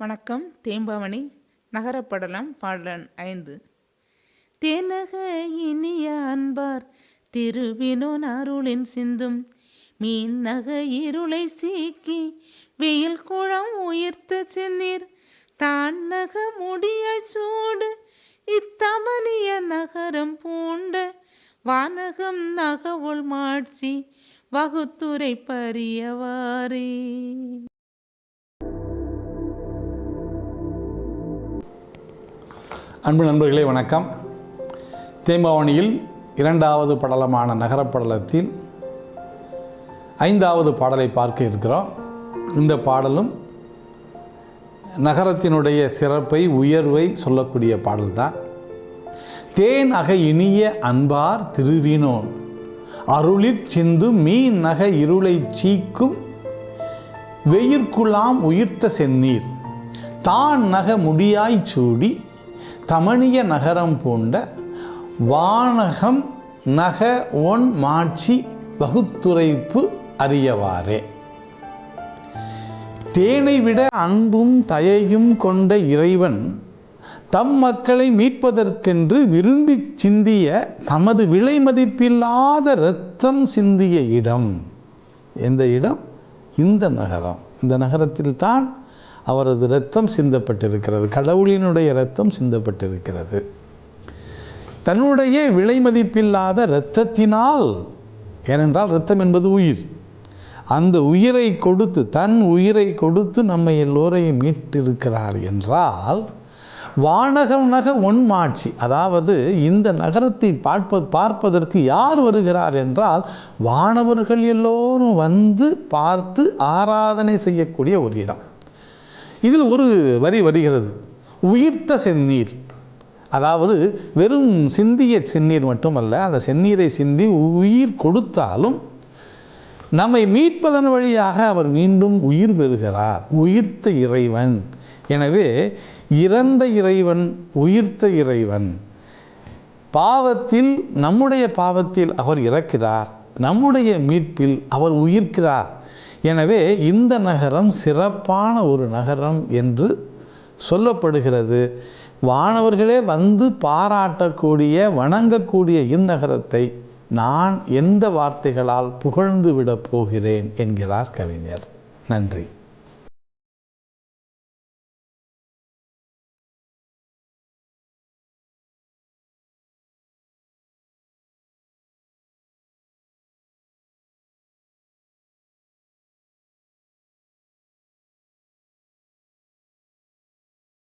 வணக்கம் தேம்பாவணி நகரப்படலம் பாடலன் ஐந்து. தேனக இனிய அன்பார் திருவினோன் அருளின் சிந்தும் மீன் நக இருளை சீக்கி வெயில் குளம் உயிர்த்த சென்னீர் தான் நக முடிய சூடு இத்தமனிய நகரம் பூண்ட வானகம் நகவுள் மாட்சி வகுத்துரை பரியவாரே அன்பு நண்பர்களே வணக்கம். தேம்பாவணியில் இரண்டாவது படலமான நகரப்படலத்தில் ஐந்தாவது பாடலை பார்க்க இருக்கிறோம். இந்த பாடலும் நகரத்தினுடைய சிறப்பை உயர்வை சொல்லக்கூடிய பாடல்தான். தேன் அக இனிய அன்பார் திருவினோன் அருளிற் சிந்து மீன் நக இருளை சீக்கும் வெயிற்குலாம் உயிர்த்த செந்நீர் தான் நக முடியாய்ச் சூடி தமணிய நகரம் பூண்ட வானகம் நக ஒன் மாட்சி வகுத்துரைப்பு அறியவாறே. தேனை விட அன்பும் தயையும் கொண்ட இறைவன் தம் மக்களை மீட்பதற்கென்று விரும்பி சிந்திய தமது விலை மதிப்பில்லாத இரத்தம் சிந்திய இடம். எந்த இடம்? இந்த நகரம். இந்த நகரத்தில்தான் அவரது இரத்தம் சிந்தப்பட்டிருக்கிறது. கடவுளினுடைய இரத்தம் சிந்தப்பட்டிருக்கிறது. தன்னுடைய விலை மதிப்பில்லாத இரத்தத்தினால் ஏனென்றால் இரத்தம் என்பது உயிர். அந்த உயிரை கொடுத்து தன் உயிரை கொடுத்து நம்மை எல்லோரையும் மீட்டிருக்கிறார் என்றால் வானகம் நக ஒன்மாட்சி அதாவது இந்த நகரத்தை பார்ப்ப பார்ப்பதற்கு யார் வருகிறார் என்றால் வானவர்கள் எல்லோரும் வந்து பார்த்து ஆராதனை செய்யக்கூடிய ஒரு இடம். இதில் ஒரு வரி வருகிறது. உயிர்த்த செந்நீர். அதாவது வெறும் சிந்திய செந்நீர் மட்டுமல்ல அந்த செந்நீரை சிந்தி உயிர் கொடுத்தாலும் நம்மை மீட்பதன் வழியாக அவர் மீண்டும் உயிர் பெறுகிறார். உயிர்த்த இறைவன். எனவே இறந்த இறைவன் உயிர்த்த இறைவன். பாவத்தில் நம்முடைய பாவத்தில் அவர் இறக்கிறார். நம்முடைய மீட்பில் அவர் உயிர்க்கிறார். எனவே இந்த நகரம் சிறப்பான ஒரு நகரம் என்று சொல்லப்படுகிறது. வானவர்களே வந்து பாராட்டக்கூடிய வணங்கக்கூடிய இந்நகரத்தை நான் எந்த வார்த்தைகளால் புகழ்ந்து விடப் போகிறேன் என்கிறார் கவிஞர். நன்றி.